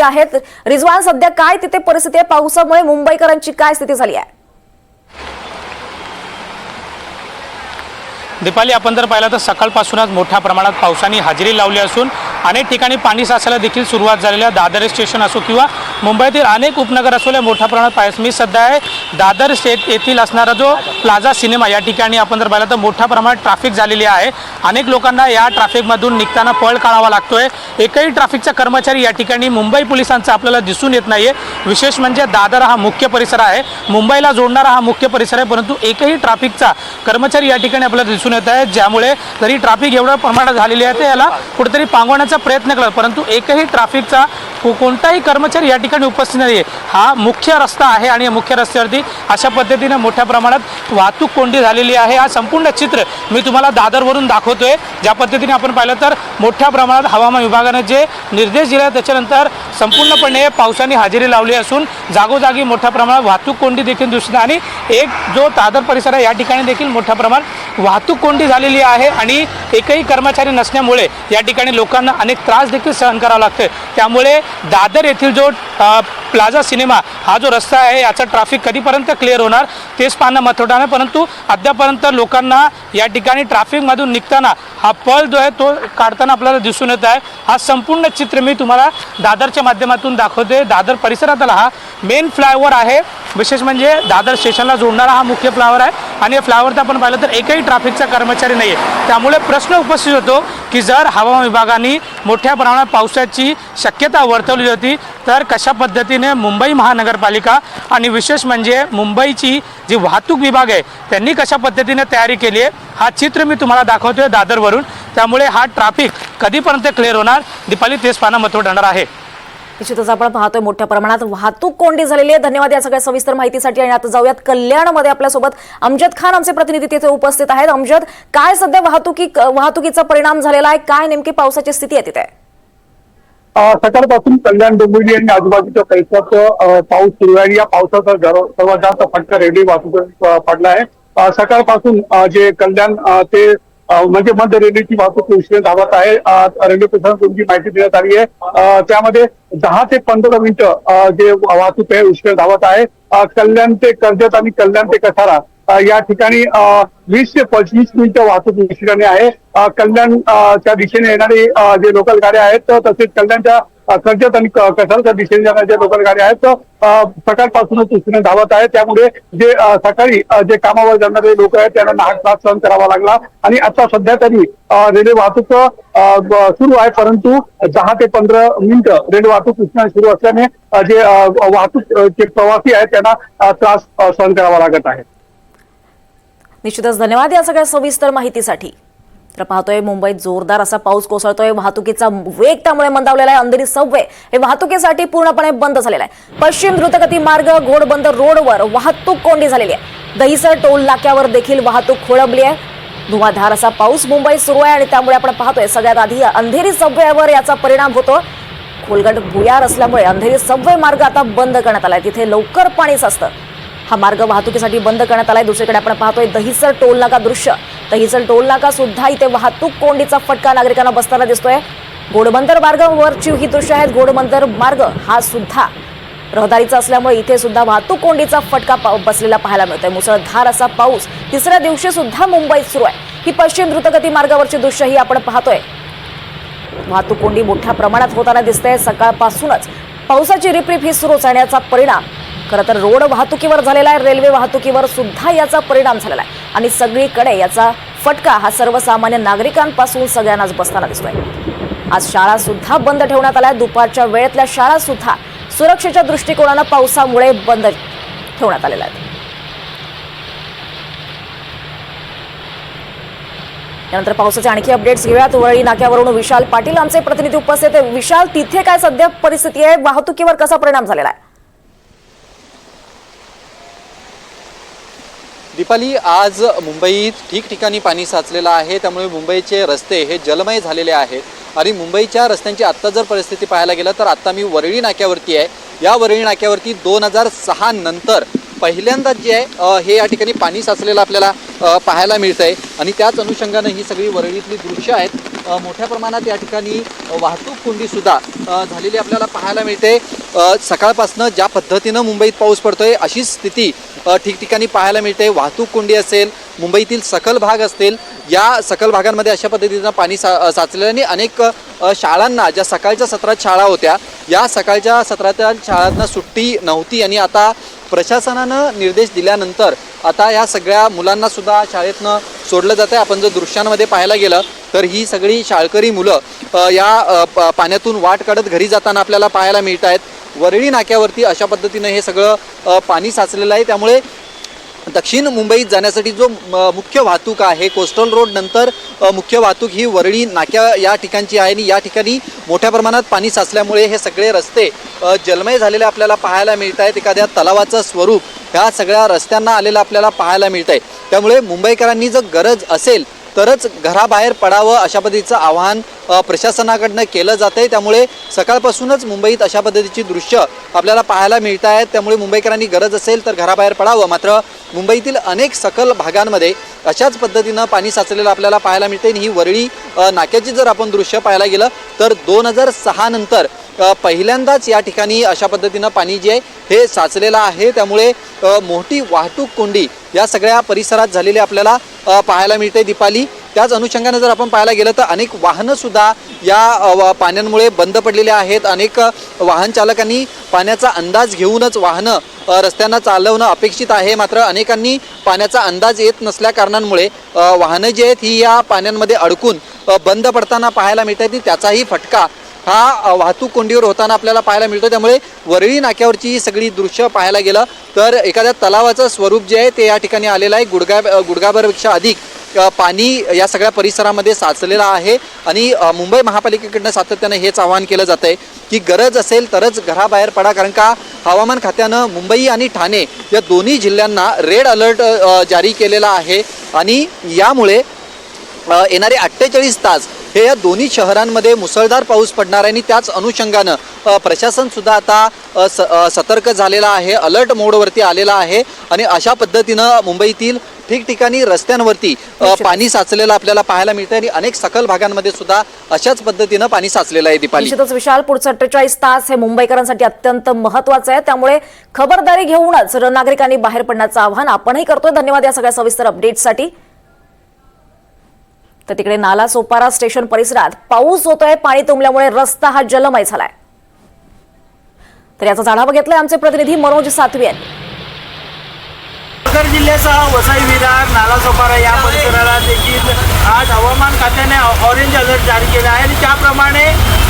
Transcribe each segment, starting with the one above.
आहेत. रिजवान सध्या काय तिथे परिस्थिती आहे? पावसामुळे मुंबईकरांची काय स्थिती झाली आहे? दीपाली आपण जर पाहिलं तर सकाळपासूनच मोठ्या प्रमाणात पावसाने हजेरी लावली असून अनेक ठिकाणी पाणी साचायला देखील सुरुवात झालेली आहे. दादर स्टेशन असो किंवा मुंबईतील अनेक उपनगर असलेल्या मोठ्या प्रमाणात पाहिजे मी सध्या आहे. दादर स्टेट येथील असणारा जो प्लाझा सिनेमा या ठिकाणी आपण जर पाहिलं तर मोठ्या प्रमाणात ट्रॅफिक झालेली आहे. अनेक लोकांना या ट्रॅफिकमधून निघताना पळ काढावा लागतोय. एकही ट्रॅफिकचा कर्मचारी या ठिकाणी मुंबई पोलिसांचा आपल्याला दिसून येत नाहीये. विशेष म्हणजे दादर हा मुख्य परिसर आहे. मुंबईला जोडणारा हा मुख्य परिसर आहे परंतु एकही ट्रॅफिकचा कर्मचारी या ठिकाणी आपल्याला दिसून येत आहे. ज्यामुळे जरी ट्रॅफिक एवढ्या प्रमाणात झालेली आहे ते याला कुठेतरी पांगवण्याचा प्रयत्न करतात परंतु एकही ट्रॅफिकचा कोणताही कर्मचारी या ठिकाणी उपस्थित नाही आहे. हा मुख्य रस्ता आहे आणि या मुख्य रस्त्यावरती अशा पद्धतीने मोठ्या प्रमाणात वाहतूक कोंडी झालेली आहे. हा संपूर्ण चित्र मी तुम्हाला दादरवरून दाखवतोय. ज्या पद्धतीने आपण पाहिलं तर मोठ्या प्रमाणात हवामान विभागाने जे निर्देश दिले त्याच्यानंतर संपूर्णपणे पावसाने हजेरी लावली असून जागोजागी मोठ्या प्रमाणात वाहतूक कोंडी देखील दिसून आणि एक जो दादर परिसर आहे या ठिकाणी देखील मोठ्या प्रमाणात वाहतूक कोंडी झालेली आहे आणि एकही कर्मचारी नसल्यामुळे या ठिकाणी लोकांना अनेक त्रास देखील सहन करावा लागते त्यामुळे दादर येथील जो प्लाझा सिनेमा हा जो रस्ता आहे याचा ट्रॅफिक कधीपर्यंत क्लिअर होणार तेच पाहणं महत्त्वाचं आहे. परंतु अद्यापर्यंत लोकांना या ठिकाणी ट्रॅफिकमधून निघताना हा पळ जो आहे तो काढताना आपल्याला दिसून येत आहे. हा संपूर्ण चित्र मी तुम्हाला दादरच्या माध्यमातून दाखवतोय. दादर परिसरातला हा. मेन फ्लायओव्हर आहे. विशेष म्हणजे दादर स्टेशनला जोडणारा हा मुख्य फ्लायओव्हर आहे. आणि या फ्लायओव्हरचं आपण पाहिलं तर एकही ट्रॅफिकचा कर्मचारी नाही आहे त्यामुळे प्रश्न उपस्थित होतो की जर हवामान विभागाने मोठ्या प्रमाणात पावसाची शक्यता वर्तवली होती तर कशा पद्धतीने मुंबई महानगरपालिका आणि विशेष म्हणजे मुंबईची जी वाहतूक विभाग आहे त्यांनी कशा पद्धतीने तयारी केली आहे हा चित्र मी तुम्हाला दाखवतोय दादरवरून. त्यामुळे हा ट्रॅफिक कधीपर्यंत क्लिअर होणार? दीपाली तेच पाहणं महत्त्व ठरणार आहे. निश्चितच आपण पाहतोय मोठ्या प्रमाणात वाहतूक कोंडी झालेली आहे. धन्यवाद या सगळ्या सविस्तर माहितीसाठी आणि आता जाऊयात कल्याणमध्ये आपल्यासोबत अमजद खान आमचे प्रतिनिधी तिथे उपस्थित आहेत. अमजद काय सध्या वाहतुकी वाहतुकीचा परिणाम झालेला आहे? काय नेमकी पावसाची स्थिती आहे तिथे? सकाळपासून कल्याण डोंबिवली आणि आजूबाजूच्या परिसरात पाऊस सुरू आहे या पावसाचा सर्वात जास्त फटका रेल्वे वाहतूक पडला आहे. सकाळपासून जे कल्याण ते म्हणजे मध्य रेल्वेची वाहतूक उशिरा धावत आहे. रेल्वे प्रशासनाकडून जी माहिती देण्यात आली आहे. त्यामध्ये दहा ते पंधरा मिनिटं जे वाहतूक आहे उशिरा धावत आहे. कल्याण ते कर्जत आणि कल्याण ते कसारा या ठिकाणी वीस ते पंचवीस मिनिटं वाहतूक उशिराने आहे. कल्याण च्या दिशेने येणारी जे लोकल गाड्या आहेत तसेच कल्याणच्या कर्जत आणि कसारच्या दिशेने जाणाऱ्या ज्या लोकल गाड्या आहेत सकाळपासूनच उशिरा धावत आहे त्यामुळे जे सकाळी जे कामावर जाणारे लोक आहेत त्यांना नाहक त्रास सहन करावा लागला. आणि आता सध्या तरी रेल्वे वाहतूक सुरू आहे परंतु दहा ते पंधरा मिनिट रेल्वे वाहतूक उशिरा सुरू असल्याने जे वाहतूक जे प्रवासी आहेत त्यांना त्रास सहन करावा लागत आहे. निश्चितच धन्यवाद या सगळ्या सविस्तर माहितीसाठी. तर पाहतोय. मुंबईत जोरदार असा पाऊस कोसळतोय. वाहतुकीचा वेग त्यामुळे मंदावलेला आहे. अंधेरी सबवे हे वाहतुकीसाठी पूर्णपणे बंद झालेलं आहे. पश्चिम द्रुतगती मार्ग घोडबंदर रोडवर वाहतूक कोंडी झालेली आहे. दहिसर टोल नाक्यावर देखील वाहतूक खोळंबली आहे. धुवाधार असा पाऊस मुंबईत सुरू आहे आणि त्यामुळे आपण पाहतोय सगळ्यात आधी अंधेरी सबवेवर याचा परिणाम होतो. खोलगट भुयार असल्यामुळे अंधेरी सबवे मार्ग आता बंद करण्यात आलाय. तिथे लवकर पाणी साचतं. हा मार्ग वाहतुकीसाठी बंद करण्यात आलाय. दुसरीकडे आपण पाहतोय दहिसर टोल नाका दृश्य. दहिसर टोल नाका सुद्धा इथे वाहतूक कोंडीचा फटका नागरिकांना बसताना दिसतोय. घोडबंदर मार्गावरची ही दृश्य आहेत. घोडबंदर मार्ग हा सुद्धा रहदारीचा असल्यामुळे इथे सुद्धा वाहतूक कोंडीचा फटका पा- बसलेला पाहायला मिळतोय. मुसळधार असा पाऊस तिसऱ्या दिवशी सुद्धा मुंबईत सुरू आहे. ही पश्चिम द्रुतगती मार्गावरची दृश्य ही आपण पाहतोय. वाहतूक कोंडी मोठ्या प्रमाणात होताना दिसते सकाळपासूनच पावसाची रिपरिप ही सुरूच जाण्याचा आणि याचा परिणाम खरं तर रोड वाहतुकीवर झालेला आहे रेल्वे वाहतुकीवर सुद्धा याचा परिणाम झालेला आहे. आणि सगळीकडे याचा फटका हा सर्वसामान्य नागरिकांपासून सगळ्यांनाच बसताना दिसतोय. आज शाळा सुद्धा बंद ठेवण्यात आल्या. दुपारच्या वेळेतल्या शाळा सुद्धा सुरक्षेच्या दृष्टिकोनानं पावसामुळे बंद ठेवण्यात आलेल्या आहेत. यानंतर पावसाचे आणखी अपडेट्स घेऊयात. वरळी नाक्यावरून विशाल पाटील आमचे प्रतिनिधी उपस्थित आहे विशाल तिथे काय सध्या परिस्थिती आहे? वाहतुकीवर कसा परिणाम झालेला आहे? दीपाली आज मुंबईत ठिकठिकाणी पाणी साचलेलं आहे त्यामुळे मुंबईचे रस्ते हे जलमय झालेले आहेत. आणि मुंबईच्या रस्त्यांची आत्ता जर परिस्थिती पाहायला गेलं तर आत्ता मी वरळी नाक्यावरती आहे. या वरळी नाक्यावरती दोन हजार सहा नंतर पहिल्यांदाच जे आहे हे या ठिकाणी पाणी साचलेलं आपल्याला पाहायला मिळतं आहे आणि त्याच अनुषंगानं ही सगळी वरळीतली दृश्य आहेत. मोठ्या प्रमाणात या ठिकाणी वाहतूक कोंडीसुद्धा झालेली आपल्याला पाहायला मिळते. सकाळपासनं ज्या पद्धतीनं मुंबईत पाऊस पडतोय अशीच स्थिती ठिकठिकाणी पाहायला मिळते. वाहतूक कोंडी असेल मुंबईतील सखल भाग असतील या सकल भागांमध्ये अशा पद्धतीनं पाणी सा अ, साचलेलं आणि अनेक शाळांना ज्या सकाळच्या सत्रात शाळा होत्या या सकाळच्या सत्राच्या शाळांना सुट्टी नव्हती. आणि आता प्रशासनानं निर्देश दिल्यानंतर आता या सगळ्या मुलांना सुद्धा शाळेतनं सोडलं जातं आहे. आपण जर दृश्यांमध्ये पाहायला गेलं तर ही सगळी शाळकरी मुलं या प- पाण्यातून वाट काढत घरी जाताना आपल्याला पाहायला मिळत आहेत वरळी नाक्यावरती अशा पद्धतीनं हे सगळं पाणी साचलेलं आहे. त्यामुळे दक्षिण मुंबईत जाण्यासाठी जो म- मुख्य वाहतूक आहे कोस्टल रोड नंतर मुख्य वाहतूक ही वरळी नाक्या या ठिकाणची आहे आणि या ठिकाणी मोठ्या प्रमाणात पाणी साचल्यामुळे हे सगळे रस्ते जलमय झालेले आपल्याला पाहायला मिळत आहेत एखाद्या तलावाचं स्वरूप ह्या सगळ्या रस्त्यांना आलेलं आपल्याला पाहायला मिळत आहे त्यामुळे मुंबईकरांनी जर गरज असेल तरच घराबाहेर पडावं अशा पद्धतीचं आवाहन प्रशासनाकडनं केलं जातं आहे त्यामुळे सकाळपासूनच मुंबईत अशा पद्धतीची दृश्य आपल्याला पाहायला मिळत आहेत त्यामुळे मुंबईकरांनी गरज असेल तर घराबाहेर पडावं. मात्र मुंबईतील अनेक सकल भागांमध्ये अशाच पद्धतीनं पाणी साचलेलं आपल्याला पाहायला मिळते आणि ही वरळी नाक्याची जर आपण दृश्य पाहायला गेलं तर दोन हजार सहा नंतर पहिल्यांदाच या ठिकाणी अशा पद्धतीनं पाणी जे आहे हे साचलेलं आहे. त्यामुळे मोठी वाहतूक कोंडी या सगळ्या परिसरात झालेली आपल्याला पाहायला मिळते दीपाली त्याच अनुषंगाने जर आपण पाहायला गेलं तर अनेक वाहनं सुद्धा या पाण्यांमुळे बंद पडलेले आहेत. अनेक वाहन चालकांनी पाण्याचा अंदाज घेऊनच वाहनं रस्त्यांना चालवणं अपेक्षित आहे. मात्र अनेकांनी पाण्याचा अंदाज येत नसल्या कारणांमुळे वाहनं जी आहेत ही या पाण्यांमध्ये अडकून बंद पडताना पाहायला मिळत आहेत त्याचाही फटका हा वाहतूक कोंडीवर होताना आपल्याला पाहायला मिळतो त्यामुळे वरळी नाक्यावरची ही सगळी दृश्य पाहायला गेलं तर एखाद्या तलावाचं स्वरूप जे आहे ते या ठिकाणी आलेलं आहे. गुडगा गुडगाभरपेक्षा गुडघाभरपेक्षा अधिक पाणी या सगळ्या परिसरामध्ये साचलेलं आहे आणि मुंबई महापालिकेकडनं सातत्यानं हेच आवाहन केलं जातं आहे की गरज असेल तरच घराबाहेर पडा कारण का हवामान खात्यानं मुंबई आणि ठाणे या दोन्ही जिल्ह्यांना रेड अलर्ट जारी केलेला आहे आणि यामुळे येणारे अठ्ठेचाळीस तास हे या दोन्ही शहरांमध्ये मुसळधार पाऊस पडणार आहे आणि त्याच अनुषंगानं प्रशासनसुद्धा आता स सतर्क झालेला आहे अलर्ट मोडवरती आलेला आहे आणि अशा पद्धतीनं मुंबईतील ठिकठिकाणी रस्त्यांवरती. पाणी साचलेलं आपल्याला पाहायला मिळतं आणि अनेक सखल भागांमध्ये सुद्धा अशाच पद्धतीनं पाणी साचलेलं आहे दीपाली. निश्चितच विशाल पुढचं अठ्ठेचाळीस तास हे मुंबईकरांसाठी अत्यंत महत्वाचं आहे. त्यामुळे खबरदारी घेऊनच नागरिकांनी बाहेर पडण्याचं आवाहन आपणही करतोय. धन्यवाद या सगळ्या सविस्तर अपडेटसाठी तर तिकडे नाला सोपारा स्टेशन परिसरात पाऊस होतोय पाणी तुंबल्यामुळे रस्ता हा जलमय झालाय. तर याचा आढावा घेतलाय आमचे प्रतिनिधी मनोज सातवी यांनी. पालघर जिल्ह्यासह वसई विरार नालासोपारा या परिसराला देखील आज हवामान खात्याने ऑरेंज अलर्ट जारी केला आहे. आणि त्याप्रमाणे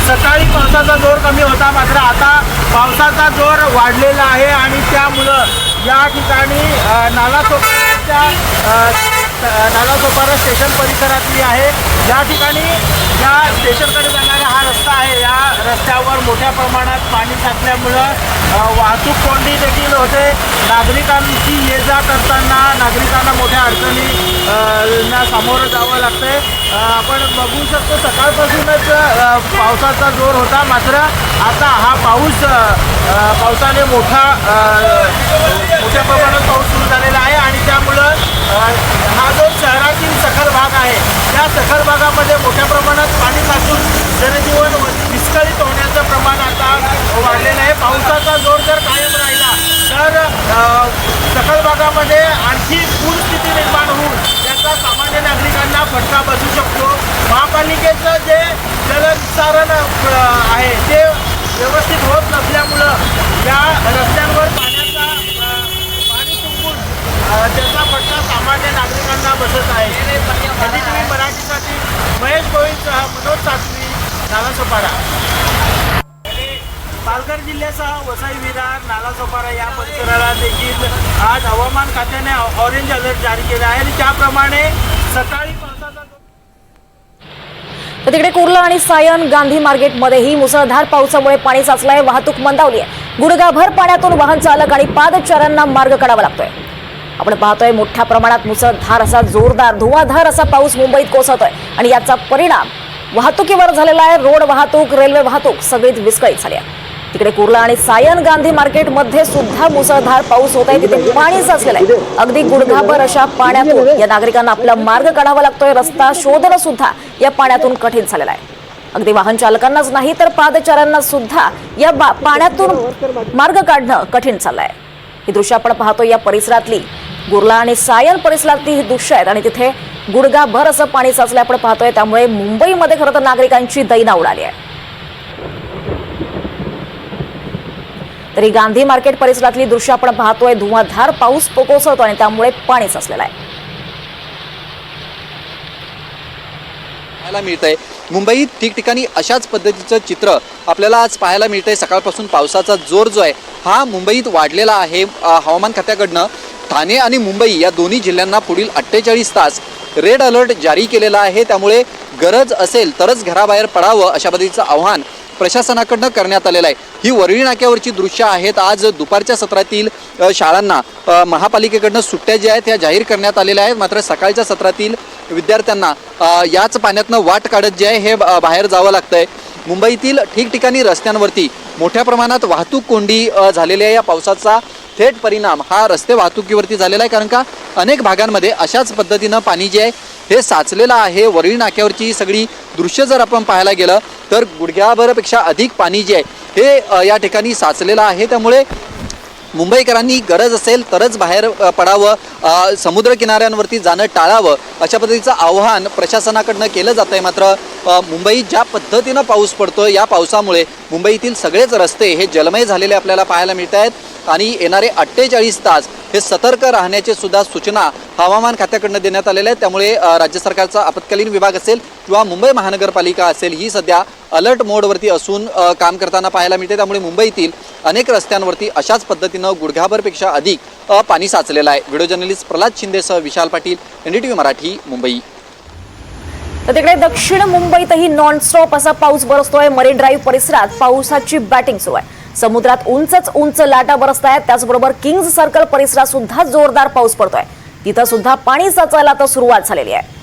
सकाळी पावसाचा जोर कमी होता मात्र आता पावसाचा जोर वाढलेला आहे. आणि त्यामुळं या ठिकाणी अ, नालासोपाराच्या नालासोपारा स्टेशन परिसरातली आहे. या ठिकाणी या स्टेशनकडे जाणारा हा रस्ता आहे. या रस्त्यावर मोठ्या प्रमाणात पाणी साचल्यामुळं वाहतूक कोंडी देखील होते. नागरिकांची ये जा करताना नागरिकांना मोठ्या अडचणी ना सामोरं जावं लागते आपण बघू शकतो सकाळपासूनच पावसाचा जोर होता. मात्र आता हा पाऊस पावसाने मोठा मोठ्या प्रमाणात पाऊस सुरू झालेला आहे आणि त्यामुळं हा हा जो शहरातील सखल भाग आहे त्या सखल भागामध्ये मोठ्या प्रमाणात पाणी साचून जनजीवन विस्कळीत होण्याचं प्रमाण आता वाढलेलं आहे. पावसाचा जोर जर कायम राहिला तर सखल भागामध्ये आणखी पूरस्थिती निर्माण होऊन त्याचा सामान्य नागरिकांना फटका बसू शकतो. महापालिकेचं जे जलसारण आहे ते व्यवस्थित होत नसल्यामुळं या रस्त्यांवर पाण्याचा अ, पाणी तुंबून अ, त्याचा फटका सामान्य नागरिकांना बसत आहे. टीव्ही मराठीसाठी महेश गोविंदसह मनोज सातवी नालासोपारा. पालघर जिल्ह्याचा वसई विरार नालासोपारा या परिसराला देखील आज हवामान खात्याने ऑरेंज अलर्ट जारी केला आहे आणि त्याप्रमाणे सकाळी पावसाचा तर तिकडे कुर्ला आणि सायन गांधी मार्केटमध्येही मुसळधार पावसामुळे पाणी साचलंय. वाहतूक मंदावली आहे. गुडघाभर पाण्यातून वाहन चालक आणि पादचाऱ्यांना मार्ग काढावा लागतोय. आपण पाहतोय मोठ्या प्रमाणात मुसळधार असा जोरदार धुवाधार असा पाऊस मुंबईत कोसळतोय. आणि याचा परिणाम वाहतुकीवर झालेला आहे. रोड वाहतूक रेल्वे वाहतूक सगळीच विस्कळीत झाली आहे. तिकडे कुर्ला आणि सायन गांधी मार्केटमध्ये सुद्धा मुसळधार पाऊस होत आहे. तिथे पाणी साचलेलं आहे. अगदी गुडघाभर अशा पाण्यातून या नागरिकांना आपला मार्ग काढावा लागतोय. रस्ता शोधणं सुद्धा या पाण्यातून कठीण झालेलं आहे. अगदी वाहन चालकांनाच नाही तर पादचाऱ्यांना सुद्धा या बा- पाण्यातून मार्ग काढणं कठीण चाललंय ही दृश्य आपण पाहतो या परिसरातली. गुर्ला आणि सायन परिसरातली ही दृश्य आहेत. आणि तिथे गुडघाभर असं पाणी साचलं आपण पाहतोय त्यामुळे मुंबईमध्ये खरं तर नागरिकांची दैना उडाली आहे. तरी गांधी मार्केट परिसरातली दृश्य आपण पाहतोय धुवाधार पाऊस कोसळतो आणि त्यामुळे पाणी साचलेलं आहे. पाहायला मिळतंय. मुंबईत ठिकठिकाणी अशाच पद्धतीचं चित्र आपल्याला आज पाहायला मिळतंय. सकाळपासून पावसाचा जोर जो आहे हा मुंबईत वाढलेला आहे. हवामान खात्याकडनं ठाणे आणि मुंबई या दोन्ही जिल्ह्यांना पुढील अठ्ठेचाळीस तास रेड अलर्ट जारी केलेला आहे. त्यामुळे गरज असेल तरच घराबाहेर पडावं अशा पद्धतीचं आव्हान प्रशासनाकडनं करण्यात आलेलं आहे. ही वरळी नाक्यावरची दृश्य आहेत. आज दुपारच्या सत्रातील शाळांना महापालिकेकडनं सुट्ट्या ज्या आहेत त्या जाहीर करण्यात आलेल्या आहेत. मात्र सकाळच्या सत्रातील विद्यार्थ्यांना याच पाण्यातनं वाट काढत जे आहे हे बाहेर जावं लागतंय. मुंबईतील ठिकठिकाणी रस्त्यांवरती मोठ्या प्रमाणात वाहतूक कोंडी झालेल्या या पावसाचा थेट परिणाम हा रस्ते वाहतुकीवरती झालेला आहे. कारण का अनेक भागांमध्ये अशाच पद्धतीनं पाणी जे आहे हे साचलेलं आहे. वरळी नाक्यावरची सगळी दृश्य जर आपण पाहायला गेलं तर गुडघ्याभरापेक्षा अधिक पाणी जे आहे हे या ठिकाणी साचलेलं आहे. त्यामुळे मुंबईकरांनी गरज असेल तरच बाहेर पडावं समुद्र किनाऱ्यांवरती जाणं टाळावं अशा पद्धतीचं आव्हान प्रशासनाकडनं केलं जात आहे मात्र मुंबईत ज्या पद्धतीनं पाऊस पडतो या पावसामुळे मुंबईतील सगळेच रस्ते हे जलमय झालेले आपल्याला पाहायला मिळत आहेत आणि येणारे अठ्ठेचाळीस तास हे सतर्क राहण्याचे सुद्धा सूचना हवामान खात्याकडनं देण्यात आलेल्या आहेत. त्यामुळे राज्य सरकारचा आपत्कालीन विभाग असेल किंवा मुंबई महानगरपालिका असेल ही सध्या अलर्ट मोडवरती असून काम करताना पाहायला मिळते. त्यामुळे मुंबईतील अनेक रस्त्यांवरती अशाच पद्धतीनं गुडघाभरपेक्षा अधिक पाणी साचलेलं आहे. व्हिडिओ जर्नलिस्ट प्रल्हाद शिंदेसह विशाल पाटील एनडीटीव्ही मराठी मुंबई. तर तिकडे दक्षिण मुंबईतही नॉनस्टॉप असा पाऊस बरसतोय. मरीन ड्राईव्ह परिसरात पावसाची बॅटिंग सुरू आहे. समुद्रात उंचच उंच लाटा बरसत आहेत त्याचबरोबर किंग्ज सर्कल परिसरात सुद्धा जोरदार पाऊस पडतोय. तिथं सुद्धा पाणी साचायला तर सुरुवात झालेली आहे.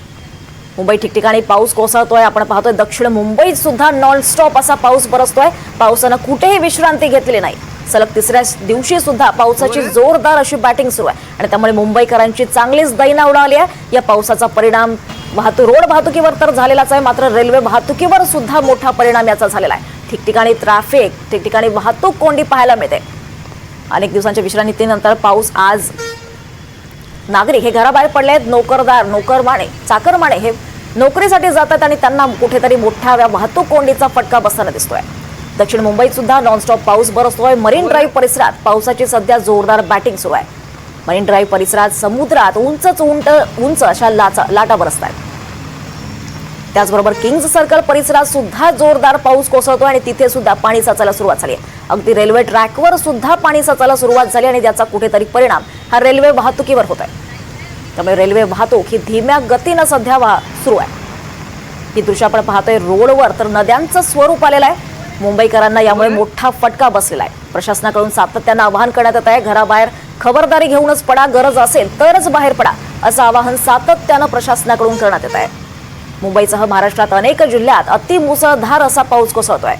मुंबई ठिकठिकाणी पाऊस कोसळतोय. आपण पाहतोय दक्षिण मुंबईत सुद्धा नॉनस्टॉप असा पाऊस बरसतोय. पावसानं कुठेही विश्रांती घेतलेली नाही. सलग तिसऱ्या दिवशी सुद्धा पावसाची जोरदार अशी बॅटिंग सुरू आहे. आणि त्यामुळे मुंबईकरांची चांगलीच दैना उडाली आहे. या पावसाचा परिणाम वाहतूक रोड वाहतुकीवर तर झालेलाच आहे. मात्र रेल्वे वाहतुकीवर सुद्धा मोठा परिणाम याचा झालेला आहे. ठिकठिकाणी ट्रॅफिक ठिकठिकाणी वाहतूक कोंडी पाहायला मिळते. अनेक दिवसांच्या विश्रांतीनंतर पाऊस आज. नागरिक हे घराबाहेर पडले आहेत नोकरदार नोकरमाणे चाकरमाणे हे नोकरीसाठी जातात आणि त्यांना कुठेतरी मोठ्या वाहतूक कोंडीचा फटका बसताना दिसतोय. दक्षिण मुंबईत सुद्धा नॉनस्टॉप पाऊस बरसतोय मरीन ड्राईव्ह परिसरात पावसाची सध्या जोरदार बॅटिंग सुरू आहे. मरीन ड्राईव्ह परिसरात समुद्रात उंचच उंट उंच अशा लाचा लाटा बरसत आहेत त्याचबरोबर किंग्ज सर्कल परिसरात सुद्धा जोरदार पाऊस कोसळतोय आणि तिथे सुद्धा पाणी साचायला सुरुवात झाली आहे. अगदी रेल्वे ट्रॅकवर सुद्धा पाणी साचायला सुरुवात झाली आणि त्याचा कुठेतरी परिणाम हा रेल्वे वाहतुकीवर होत आहे. त्यामुळे रेल्वे वाहतूक ही धीम्या गतीनं सध्या वा सुरू आहे. ही दृश्य आपण पाहतोय रोडवर तर नद्यांचं स्वरूप आलेलं आहे. मुंबईकरांना यामुळे मोठा फटका बसलेला आहे. प्रशासनाकडून सातत्यानं आवाहन करण्यात येत आहे. घराबाहेर खबरदारी घेऊनच पडा गरज असेल तरच बाहेर पडा असं आवाहन सातत्यानं प्रशासनाकडून करण्यात येत आहे. मुंबईसह महाराष्ट्रात अनेक जिल्ह्यात अतिमुसळधार असा पाऊस कोसळतोय.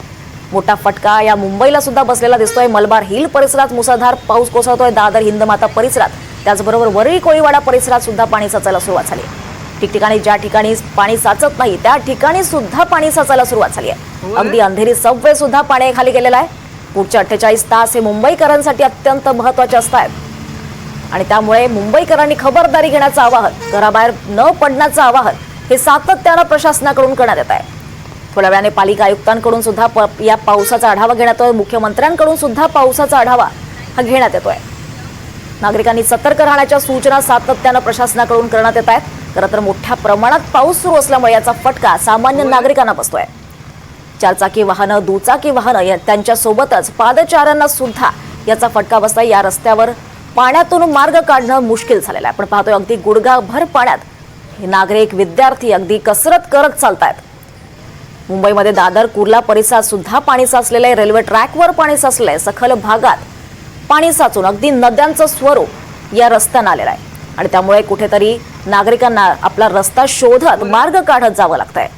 मोठा फटका या मुंबईला सुद्धा बसलेला दिसतोय. मलबार हिल परिसरात मुसळधार पाऊस कोसळतोय. दादर हिंदमाता परिसरात त्याचबरोबर वरळी कोळीवाडा परिसरात सुद्धा पाणी साचायला सुरुवात झाली. ठिकठिकाणी ज्या ठिकाणी पाणी साचत नाही त्या ठिकाणी सुद्धा पाणी साचायला सुरुवात झाली आहे. अगदी अंधेरी सबवे सुद्धा पाण्याखाली गेलेला आहे. पुढच्या अठ्ठेचाळीस तास हे मुंबईकरांसाठी अत्यंत महत्त्वाचे असतात आणि त्यामुळे मुंबईकरांनी खबरदारी घेण्याचं आवाहन घराबाहेर न पडण्याचं आवाहन हे सातत्यानं प्रशासनाकडून करण्यात येत आहे. थोड्या वेळाने पालिका आयुक्तांकडून सुद्धा या पावसाचा आढावा घेण्यात येतोय. मुख्यमंत्र्यांकडून सुद्धा पावसाचा आढावा हा घेण्यात येतोय. नागरिकांनी सतर्क राहण्याच्या सूचना सातत्यानं प्रशासनाकडून करण्यात येत आहेत. खरं तर मोठ्या प्रमाणात पाऊस सुरू असल्यामुळे याचा फटका सामान्य नागरिकांना बसतोय. चारचाकी वाहनं दुचाकी वाहनं त्यांच्यासोबतच पादचाऱ्यांना सुद्धा याचा फटका बसताय या रस्त्यावर पाण्यातून मार्ग काढणं मुश्किल झालेलं आहे. आपण पाहतोय अगदी गुडघाभर पाण्यात हे नागरिक विद्यार्थी अगदी कसरत करत चालतायत. मुंबईमध्ये दादर कुर्ला परिसरात सुद्धा पाणी साचलेलं आहे. रेल्वे ट्रॅकवर पाणी साचलेलं आहे. सखल भागात पाणी साचून अगदी नद्यांचं स्वरूप या रस्त्यानं आलेलं आहे. आणि त्यामुळे कुठेतरी नागरिकांना आपला रस्ता शोधत मार्ग काढत जावं लागतंय.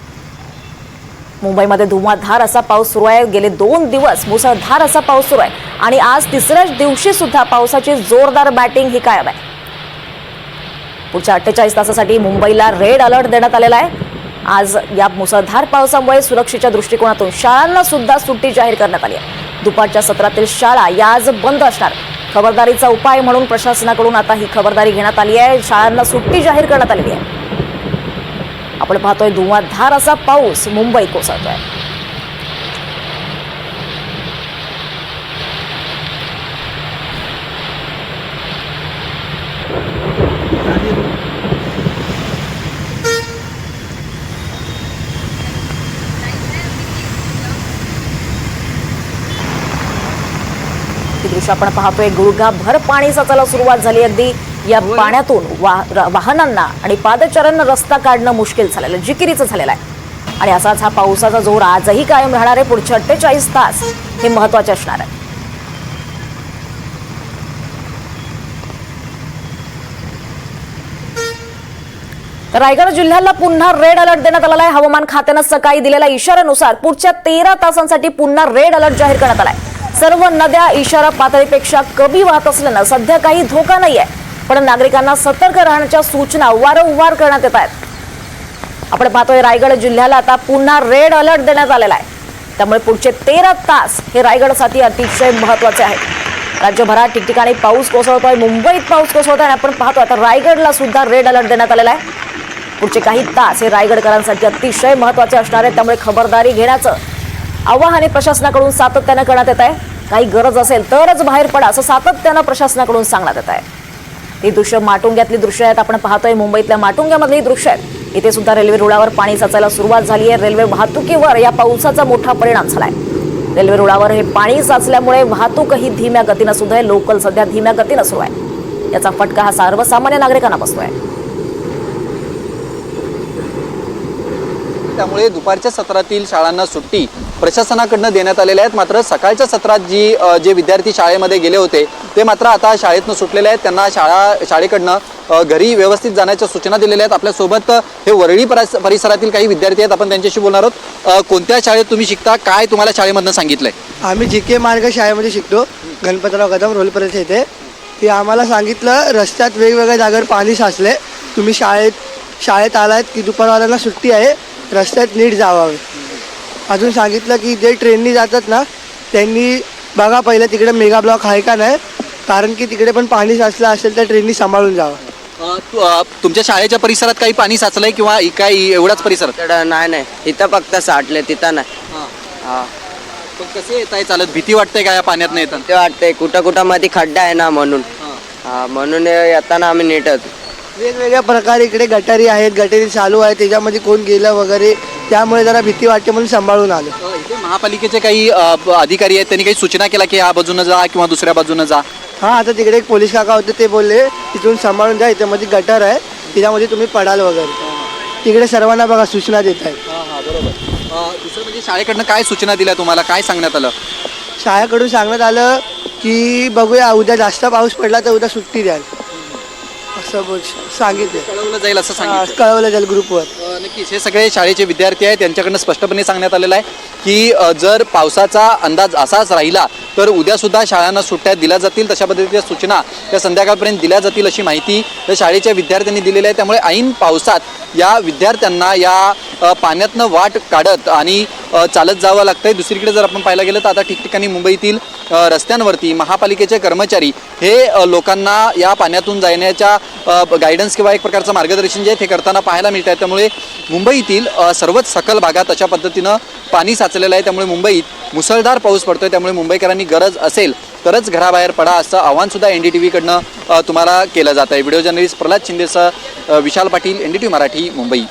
मुंबईमध्ये धुमाधार असा पाऊस सुरू आहे. गेले दोन दिवस मुसळधार असा पाऊस सुरू आहे. आणि आज तिसऱ्याच दिवशी सुद्धा पावसाची जोरदार बॅटिंग ही कायम आहे. पुढच्या अठ्ठेचाळीस तासासाठी मुंबईला रेड अलर्ट देण्यात आलेला आहे. आज या मुसळधार पावसामुळे सुरक्षेच्या दृष्टिकोनातून शाळांना सुद्धा सुट्टी जाहीर करण्यात आली आहे. दुपारच्या सत्रातील शाळा या आज बंद असणार. खबरदारीचा उपाय म्हणून प्रशासनाकडून आता ही खबरदारी घेण्यात आली आहे. शाळांना सुट्टी जाहीर करण्यात आलेली आहे. आपण पाहतोय धुवाधार असा पाऊस मुंबईत कोसळतोय. ही दृश्य. आपण पाहतोय गुडघाभर पाणी साचायला सुरुवात झाली अगदी. या पाण्यातून वा- वाहनांना आणि पादचाऱ्यांना रस्ता काढणं मुश्किल झालेलं आहे, जिकिरीचं झालेलं आहे. आणि असाच हा पावसाचा जोर आजही कायम राहणार आहे. पुढचे अठ्ठेचाळीस तास हे महत्त्वाचे असणार आहे. रायगड जिल्ह्याला पुन्हा रेड अलर्ट देण्यात आलेला आहे. हवामान खात्यानं सकाळी दिलेल्या इशाऱ्यानुसार पुढच्या तेरा तासांसाठी पुन्हा रेड अलर्ट जाहीर करण्यात आलाय. सर्व नद्या इशारा पातळीपेक्षा कमी वाहत असल्यानं सध्या काही धोका नाही आहे पण नागरिकांना सतर्क राहण्याच्या सूचना वारंवार करण्यात येत आहेत. आपण पाहतोय रायगड जिल्ह्याला आता पुन्हा रेड अलर्ट देण्यात आलेला आहे. त्यामुळे पुढचे तेरा तास हे रायगडसाठी अतिशय महत्त्वाचे आहेत. राज्यभरात ठिकठिकाणी पाऊस कोसळतोय मुंबईत पाऊस कोसळतोय आणि आपण पाहतो आता रायगडला सुद्धा रेड अलर्ट देण्यात आलेला आहे. पुढचे काही तास हे रायगडकरांसाठी अतिशय महत्त्वाचे असणार आहे. त्यामुळे खबरदारी घेण्याचं आवाहन प्रशासनाकडून सातत्यानं करण्यात येत आहे. काही गरज असेल तरच बाहेर पडा असं सातत्यानं प्रशासनाकडून सांगण्यात येत आहे. ही दृश्य माटुंग्यातली दृश्य आहेत. आपण पाहतोय मुंबईतल्या माटुंग्यामधली दृश्य आहेत. इथे सुद्धा रेल्वे रुळावर पाणी साचायला सुरुवात झाली आहे. रेल्वे वाहतुकीवर या पावसाचा मोठा परिणाम झालाय. रेल्वे रुळावर हे पाणी साचल्यामुळे वाहतूकही धीम्या गतीनं सुद्धा आहे. लोकल सध्या धीम्या गतीनं सुरू आहे. याचा फटका हा सर्वसामान्य नागरिकांना बसतोय. त्यामुळे दुपारच्या सत्रातील शाळांना सुट्टी प्रशासनाकडनं देण्यात आलेल्या आहेत. मात्र सकाळच्या सत्रात जी जे विद्यार्थी शाळेमध्ये गेले होते ते मात्र आता शाळेतनं सुटलेले आहेत. त्यांना शाळा शाळेकडनं घरी व्यवस्थित जाण्याच्या सूचना दिलेल्या आहेत. आपल्यासोबत हे वरळी परिसरातील काही विद्यार्थी आहेत. आपण त्यांच्याशी बोलणार आहोत. कोणत्या शाळेत तुम्ही शिकता? काय तुम्हाला शाळेमधनं सांगितलंय? आम्ही जी के मार्ग शाळेमध्ये शिकतो. गणपतराव कदम रोलपर्यंत येते ते आम्हाला सांगितलं रस्त्यात वेगवेगळ्या जागेवर पाणी साचले तुम्ही शाळेत शाळेत आलात की दुपारवाल्यांना सुट्टी आहे. रस्त्यात नीट जावावे अजून सांगितलं की जे ट्रेननी जातात ना त्यांनी बघा पहिलं तिकडे मेगा ब्लॉक आहे का नाही कारण की तिकडे पण पाणी साचलं असेल तर ट्रेननी सांभाळून जावं. अ, तु- अ, तुमच्या शाळेच्या परिसरात काही पाणी साचलंय किंवा इ- काय एवढाच परिसरात तिकडं नाही नाही. इथं फक्त साठले तिथं नाही. हा. पण कसे येत आहे? चालत भीती वाटते का या पाण्यात येताना? ते वाटतंय कुठं कुठं मध्ये खड्डा आहे ना म्हणून. हा म्हणून येताना आम्ही नीट होतो. वेगवेगळ्या प्रकारे इकडे गटारी आहेत गटारी चालू आहे त्याच्यामध्ये कोण गेलं वगैरे त्यामुळे जरा भीती वाटते म्हणून सांभाळून आलो. इथे महापालिकेचे काही अ, ब- अधिकारी आहेत त्यांनी काही सूचना केल्या की या बाजूनं जा किंवा दुसऱ्या बाजूनं जा? हां आता तिकडे एक पोलीस काका होते ते बोलले तिथून सांभाळून जा इथे मध्ये गटर आहे त्याच्यामध्ये तुम्ही पडाल वगैरे. तिकडे सर्वांना बघा सूचना देत आहेत. बरोबर. दुसरं म्हणजे शाळेकडनं काय सूचना दिल्या तुम्हाला? काय सांगण्यात आलं? शाळेकडून सांगण्यात आलं की बघूया उद्या जास्त पाऊस पडला तर उद्या सुट्टी द्याल. असं बोल सांगितले कळवलं जाईल असं सांगितलं कळवलं जाईल ग्रुपवर. अ, नक्कीच. हे सगळे शाळेचे विद्यार्थी आहेत त्यांच्याकडनं स्पष्टपणे सांगण्यात आलेलं आहे की अ, जर पावसाचा अंदाज असाच राहिला तर उद्यासुद्धा शाळांना सुट्ट्या दिल्या जातील तशा पद्धतीच्या सूचना त्या संध्याकाळपर्यंत दिल्या जातील अशी माहिती त्या शाळेच्या विद्यार्थ्यांनी दिलेली आहे. त्यामुळे ऐन पावसात या विद्यार्थ्यांना या पाण्यातनं वाट काढत आणि चालत जावं लागतंय. दुसरीकडे जर आपण पाहायला गेलं तर आता ठिकठिकाणी मुंबईतील रस्त्यांवरती महापालिकेचे कर्मचारी हे लोकांना या पाण्यातून जाण्याच्या गायडन्स किंवा एक प्रकारचं मार्गदर्शन जे आहे ते करताना पाहायला मिळत आहे. त्यामुळे मुंबईतील सर्वच सकल भागात अशा पद्धतीनं पाणी साचलेलं आहे. त्यामुळे मुंबईत मुसळधार पाऊस पडतोय. त्यामुळे मुंबईकरांनी गरज असेल तरच घराबाहेर पडा असं आव्हान सुद्धा एन डी टी व्हीकडनं तुम्हाला केलं जात आहे. Video journalist Pralhad शिंदेसह Vishal Patil N D T Marathi Mumbai.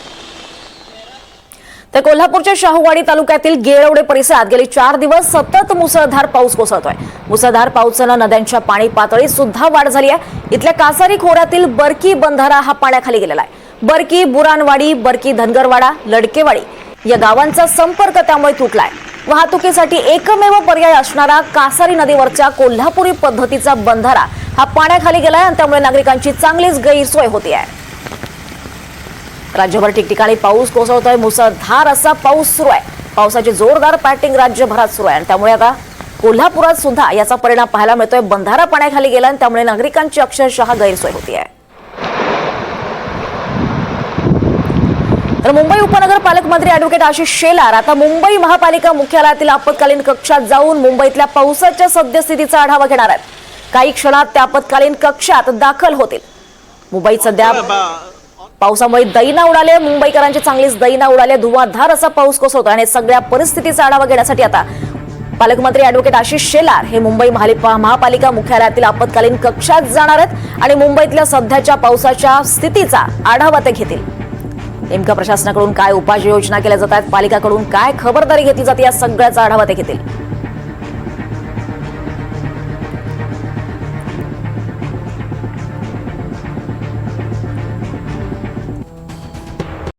तर कोल्हापूरच्या शाहूवाडी तालुक्यातील गेरवडे परिसरात गेले चार दिवस सतत मुसळधार पाऊस कोसळतोय. मुसळधार पावसानं नद्यांच्या पाणी पातळीत सुद्धा वाढ झाली आहे. इथल्या कासारी खोऱ्यातील बरकी बंधारा हा पाण्याखाली गेलेला आहे. बरकी बुरानवाडी बरकी धनगरवाडा लडकेवाडी या गावांचा संपर्क त्यामुळे तुटलाय. वाहतुकीसाठी एकमेव पर्याय असणारा कासारी नदीवरच्या कोल्हापुरी पद्धतीचा बंधारा हा पाण्याखाली गेलाय आणि त्यामुळे नागरिकांची चांगलीच गैरसोय होती आहे. राज्यभर ठिकठिकाणी पाऊस कोसळतोय मुसळधार असा पाऊस सुरू आहे. पावसाची जोरदार पॅटिंग राज्यभरात सुरू आहे आणि त्यामुळे आता कोल्हापुरात सुद्धा याचा परिणाम पाहायला मिळतोय. बंधारा पाण्याखाली गेला आणि त्यामुळे नागरिकांची अक्षरशः गैरसोय होती आहे. तर मुंबई उपनगर पालकमंत्री अॅडव्होकेट आशिष शेलार आता मुंबई महापालिका मुख्यालयातील आपत्कालीन कक्षात जाऊन मुंबईतल्या पावसाच्या सद्यस्थितीचा आढावा घेणार आहेत. काही क्षणात त्या आपत्कालीन कक्षात दाखल होतील. मुंबईत सध्या पावसामुळे दैना उडाले मुंबईकरांची चांगलीच दैना उडाले धुवाधार असा पाऊस कोसळतो आणि सगळ्या परिस्थितीचा आढावा घेण्यासाठी आता पालकमंत्री अॅडव्होकेट आशिष शेलार हे मुंबई महापालिका मुख्यालयातील आपत्कालीन कक्षात जाणार आहेत आणि मुंबईतल्या सध्याच्या पावसाच्या स्थितीचा आढावा ते घेतील. नेमकं प्रशासनाकडून काय उपाययोजना केल्या जात आहेत पालिकाकडून काय खबरदारी घेतली जाते या सगळ्याचा आढावा ते घेतील